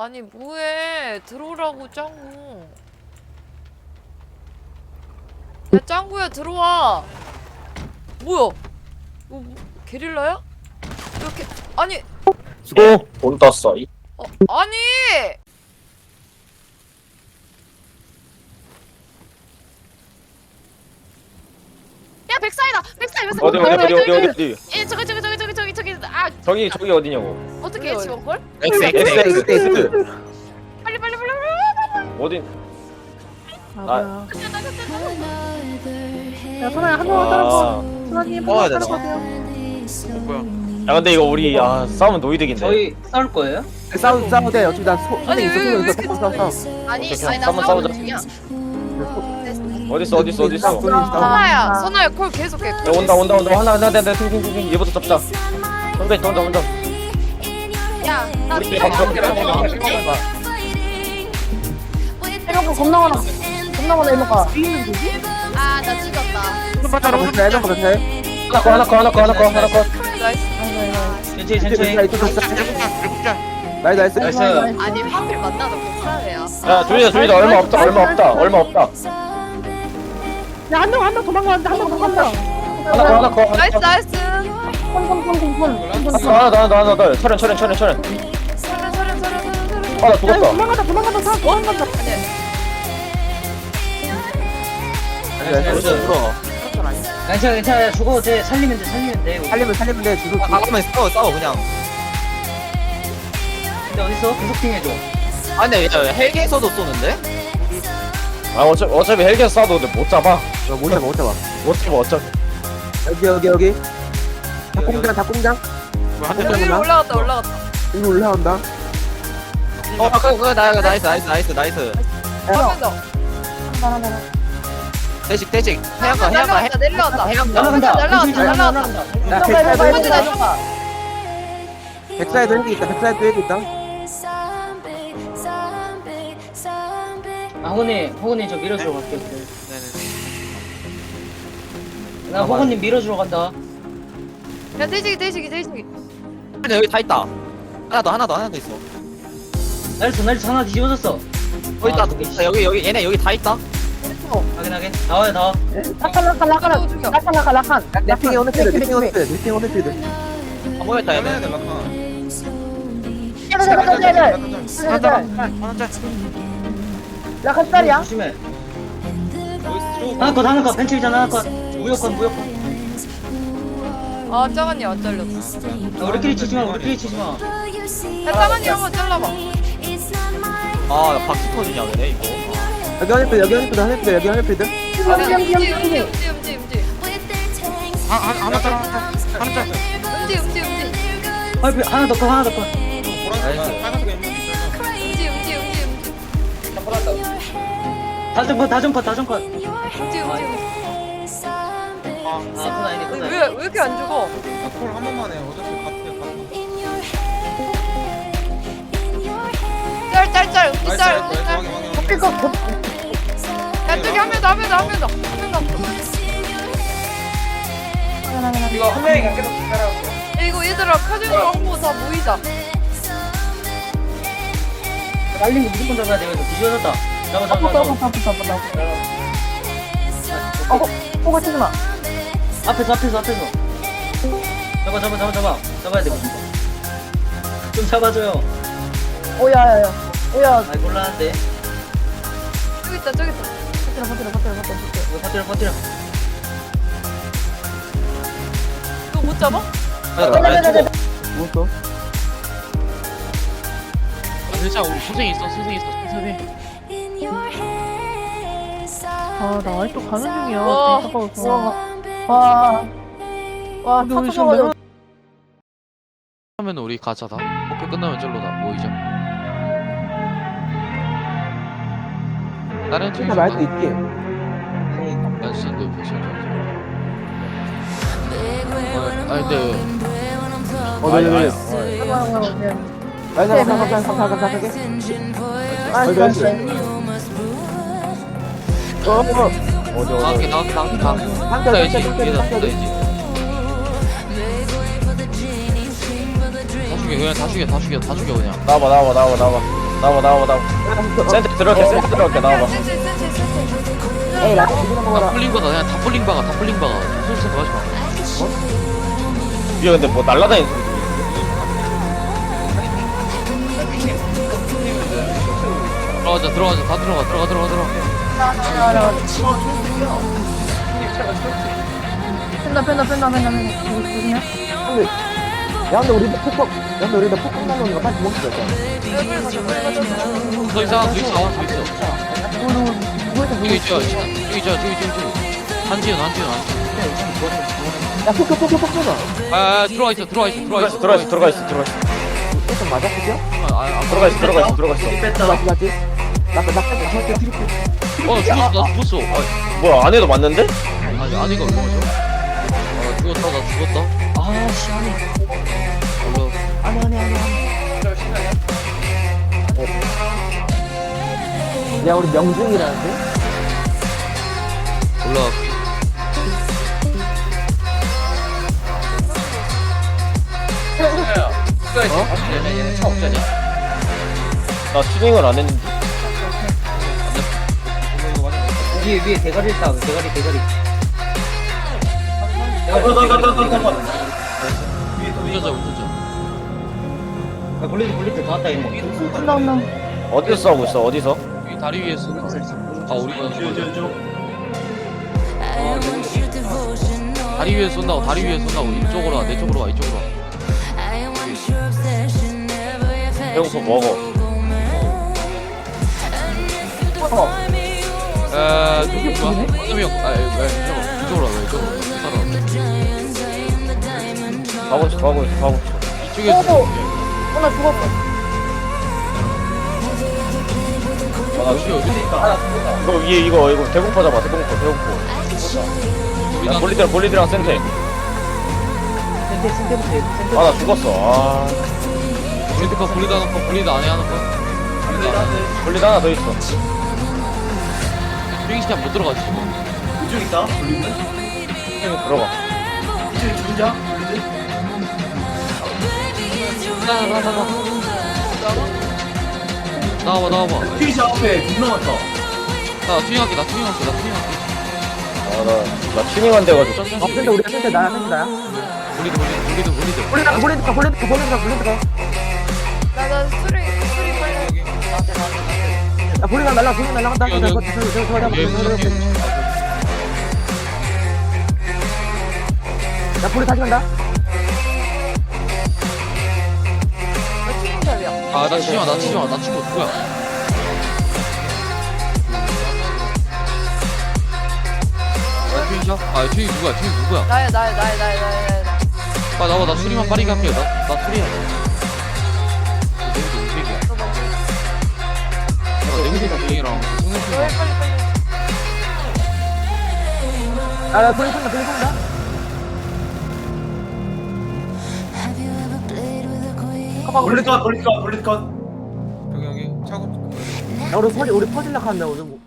아니 뭐해? 들어오라고 짱구. 야 짱구야 들어와. 뭐야? 뭐, 뭐, 게릴라야? 이렇게 아니. 수고. 돈 떴어. 이- 어, 아니! 야 백사이다. 백사이 백사이 어디 어디 어디 어디 어디 어디? 예 저기 저기 저기 저기 저기 저기 아 저기 저기 어디냐고. 어떻게 해 지원 걸 X X X X. 빨리 빨리 빨리 빨리. 어디? 아, 아, 야, 선아야, 한 번만 따라봐. 아, 선아님, 한. 뭐야? 야 근데 이거 우리 아 싸우면 노이득인데. 저희 싸울 거예요? 싸우, 싸우 돼. 어차피 나 소, 아니, 선생님 왜, 왜 있어, 이렇게 싸우, 싸우, 싸우. 아니 아니 나 한번 싸우는. 중이야. 어딨어 어딨어 어딨어? 야 싸우. 선아야 선아야 콜 계속해. 온다 온다 온다. 하나 하나 하나 퉁퉁퉁퉁 얘부터 잡자 혼자 있다 혼자 혼자 야나 우리 방금 해명도 겁나 많아. 겁나 많아, 이모 가. 아나 찢었다 하나 더 해명 더 해. 하나 거 하나 거 하나 거 하나 거 하나 거 나이스 천천히 천천히. 나이스, 나이스. 나이스. 아니 하필 만나도 백사네요 야 조이다 조이다 얼마 없다 얼마 없다 얼마 없다 야, 한 명, 한 명 도망가는데, 한 명 도망간다. 하나 거 하나 거 하나 나이스 거 나이스 손, 손, 손, 손, 손. 하나 더 하나 더 하나 더 하나 더 철현 철현 철현 철현 서른 서른 서른 서른 서른 아나 야, 죽었다 도망간다, 도망간다, 사, 도망간다. 그래서 울어. 괜찮아 괜찮아 죽어도 돼 살리면 돼 살리면 돼. 살리면, 살리면 돼. 주소, 아, 가가면 싸워 싸워 그냥. 근데 어딨어? 계속 핑해줘 아 근데 야, 헬기에서도 쏘는데? 아 어차피 어차피 헬기에서 쏴도 근데 못 잡아 못 잡아, 못 잡아. 못 잡아 어차피 여기, 여기, 여기. 닭공장, 닭공장. 여기로 올라갔다 올라갔다 이거 올라온다. 어 그거 그거 나 나이스 나이스 나이스 나이스. 하면서 대식 대식 해안가 해안가 해. 날라갔다 내려왔다 해안가. 날아간다 날라갔다. 야, 백사에도 먼저 헬기 있다. 백사에도 헬기 있다. 백사에도 헬기 있다. 아 호건님 호건님 저 밀어주러 갈게요 그래. 네네. 나 호건님 밀어주러 간다 야 대식이 대식이 대식이 근데 여기 다 있다. 하나 더 하나 더 하나 더 있어. 나이스 나이스 하나 뒤집어졌어 여기 있다. 아. 아, 여기 여기 얘네 여기 다 있다. 확인 확인 나와요 나와 라칸, 라칸, 라칸. 또 죽여. 라칸, 라칸, 라칸. 내핑이 어느 필드, 내핑이 어느 필드, 내핑이 어느 필드. 아 모였다 얘네. 라칸 짤이야? 조심해 하나 컷 하나 컷 벤치잖아 하나 컷 무역컷 무역컷 아 짜간이 안 잘렸다 야, 우리끼리 치지 마 우리끼리 치지 마. 야 짜간이 한번 잘라봐 아 박수 터지냐 왜네 이거. 여기 어느 필드, 여기 어느 필드, 어느 필드, 여기 어느 필드. 야 음지 음지 음지 음지 음지 하나 더 하나 더. 음지 음지 음지 아, 하나 더컷 하나 더컷 나이스. 음지 음지 음지 음지 다전컷 다전컷 다전컷 음지 음지 음지 아니네 컷 아니네 왜, 왜 이렇게 안 죽어? 콜한 번만 해. 어차피 같은. 짤, 짤, 짤, 나이스 짤, 음지 짤. 야, 저기 한 명 더, 한 명 더, 한 명 더. 한 명 더. 이거 한 명이 계속 기다려 야, 이거 얘들아, 카지노 한번 다 모이자. 날린 거 무조건 잡아야 돼 이거 뒤집어졌다 잡아 잡아 잡아 어, 호가 치지 마. 앞에서 앞에서 앞에서 잡아 잡아 잡아 잡아 잡아야 돼 무조건 좀 잡아줘요 오야, 야, 야. 오야. 아이 곤란한데 저기 있다, 저기 있다. 버텨라, 버텨라, 버텨라, 버텨라. 이거 버티라 버티라 이거 못 잡아? 아, 나 죽어. 뭐였어? 괜찮아 우리 소생 있어 소생 있어 소생 아, 나 아직도 가는 중이야. 와. 잠깐만. 와. 와, 근데 우리 다 지금 터져가지고. 맨날 하면 우리 가자 다 먹고 끝나면 절로 다 모이자 다른 진짜 말도 있지. 연습도 보시죠 어, 아니 근데 어, 네, 네, 네. 아니, 나 잠깐, 잠깐, 잠깐, 잠깐, 잠깐. 아니, 나이스. 어, 어. 어디 어디 나갈게 나갈게 나갈게 한대, 나야지 한대, 한대, 얘다 한대. 나야지. 다 죽여 그냥 다 죽여 다 죽여 다 죽여 그냥. 나와봐 나와봐 나와봐 나와봐. 나와봐 나와봐 나와봐. 센터 들어갈게 센터 들어갈게 나와봐. 에이 나 지금 다 먹어라 풀린 거다 그냥 다 풀린 바가 다 풀린 바가. 소리 생각하지 마. 위에 근데 뭐 날라다니는 소리. 들어가자 들어가자. 다 들어가 들어가 들어가 들어가 펜다 펜다 펜다 펜다 펜다 조심해 야 근데 우리 폭폭 야 근데 우리 폭폭 날라오니까 빨리 일단 가자 더 이상 더 있어 더 있어 저기 있죠 저기 있죠 저기 저기 저기 한지현 한지현 한지현 야 폭폭 폭폭 폭폭 아, 아 들어와 있어 들어와 있어 들어와 있어 들어가 있어 들어가 있어 들어가 있어 좀 맞아? 아, 아, 들어가 있어 들어가 있어 들어가 있어. 맞지 맞지 나나 나 저렇게 뒤로 어 죽었어 나 죽었어. 아, 뭐야 안에도 맞는데? 아니 아니가 뭐죠 아? 죽었다 나 죽었다. 아. 얼른 아니 아니 아니 야 우리 명중이라는데? 올라. 얘네, 얘네 차 없잖냐? 나 튜닝을 안 했는데 위에, 위에 대가리 있다. 대가리, 대가리. 운전자 운전자 야, 볼리드, 볼리드 다 왔다, 이거. 온다 온다 어디서 싸우고 있어 어디서? 이 다리 위에 쏜다 아 우리가 다리 위에 쏜다고 다리 위에 쏜다고 이쪽으로 와내 쪽으로 와 이쪽으로 와 배고파 먹어 에 누구 뭐야? 어점이 형 아, 에, 에, 이쪽으로 와 이쪽으로 살아 가고 있어 가고 있어 가고 있어 이쪽에서 어 나 죽었어 아, 나 있다 이거 위에 이거 이거 대공포 잡아 대공포 대공포 야 우리가 볼리드랑 센테 아 나 죽었어 아 브리드 거 브리드 하나 거 브리드 안에 하나 거 브리드 안에 볼리드 하나 더 있어 프링 시장 못 들어가지 지금 이쪽 있다, 볼리드. 들어가. 이쪽에 죽자, 볼리드. 나나 나 나 나와봐 나와봐. 트위치 앞에 존나 많다. 나 튜닝할게 나 튜닝할게 나 튜닝할게. 아나나 튜닝 안 돼가지고. 어 센테 우리 센테 나야 센테 나야 브리드 브리드 브리드 브리드 볼리드 볼리드 가 볼리드 가 볼리드 가 볼리드 가야 나나 스트링 스트링 빨 리 볼리드 날라 볼리드 날라간다 저거 무섭게 야 볼리드 다시 간다 나 튀긴 잡이야 아나 치지 마 나 치지 마 나 친구 누구야 나 튜닝샷? 아 튜닝 누구야 튜닝 누구야 나야 나야 나야 나야 나야 나야 아 나와 나 수리만 빠르게 할게요 나나 수리해 빨리 빨리 빨리 아나 볼리드 간다 볼리드 컷, 볼리드 컷, 볼리드 컷. 여기 여기 차고 야 우리 퍼질 우리 퍼질락 한다 우리 뭐-